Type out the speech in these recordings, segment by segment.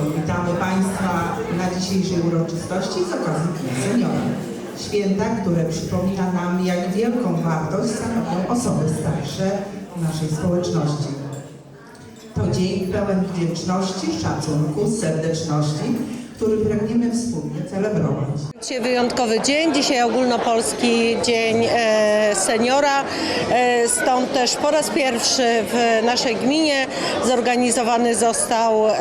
witamy Państwa na dzisiejszej uroczystości z okazji Dnia Seniora. Święta, które przypomina nam, jak wielką wartość stanowią osoby starsze w naszej społeczności. To dzień pełen wdzięczności, szacunku, serdeczności, który pragniemy wspólnie celebrować. Dzisiaj wyjątkowy dzień, dzisiaj ogólnopolski dzień e, seniora. E, stąd też po raz pierwszy w naszej gminie zorganizowany został e,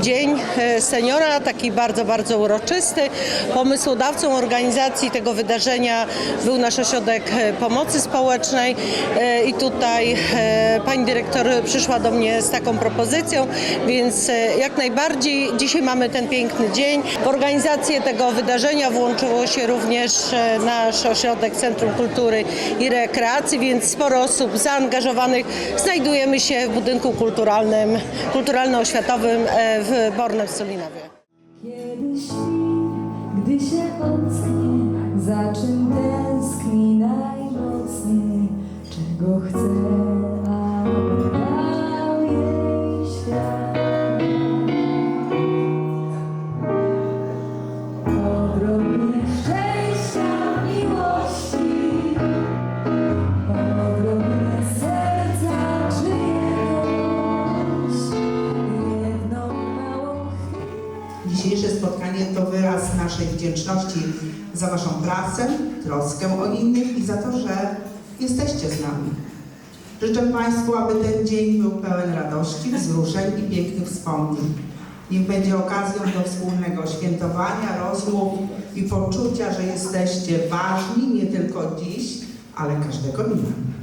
Dzień Seniora, taki bardzo, bardzo uroczysty. Pomysłodawcą organizacji tego wydarzenia był nasz ośrodek pomocy społecznej i tutaj pani dyrektor przyszła do mnie z taką propozycją, więc jak najbardziej dzisiaj mamy ten piękny dzień. W organizację tego wydarzenia włączyło się również e, nasz ośrodek Centrum Kultury i Rekreacji, więc sporo osób zaangażowanych znajdujemy się w budynku kulturalnym, kulturalno-oświatowym e, w Bornem Solinowie. Kiedy śpi, gdy się ocknie, za czym tęskni najmocniej, czego chce, Dzisiejsze spotkanie to wyraz naszej wdzięczności za Waszą pracę, troskę o innych i za to, że jesteście z nami. Życzę Państwu, aby ten dzień był pełen radości, wzruszeń i pięknych wspomnień. Niech będzie okazją do wspólnego świętowania, rozmów i poczucia, że jesteście ważni nie tylko dziś, ale każdego dnia.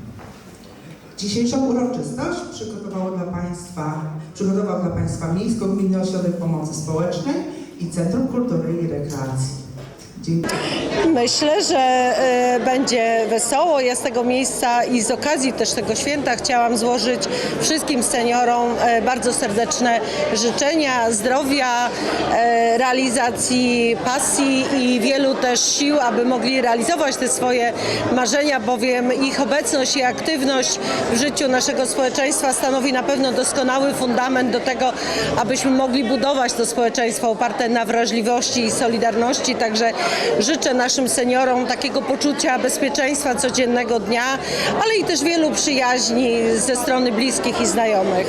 Dzisiejszą uroczystość przygotowało dla Państwa, przygotował dla Państwa Miejsko-Gminny Ośrodek Pomocy Społecznej i Centrum Kultury i. Myślę, że e, będzie wesoło. Ja z tego miejsca i z okazji też tego święta chciałam złożyć wszystkim seniorom e, bardzo serdeczne życzenia zdrowia, e, realizacji pasji i wielu też sił, aby mogli realizować te swoje marzenia, bowiem ich obecność i aktywność w życiu naszego społeczeństwa stanowi na pewno doskonały fundament do tego, abyśmy mogli budować to społeczeństwo oparte na wrażliwości i solidarności. Także życzę naszym seniorom takiego poczucia bezpieczeństwa codziennego dnia, ale i też wielu przyjaźni ze strony bliskich i znajomych.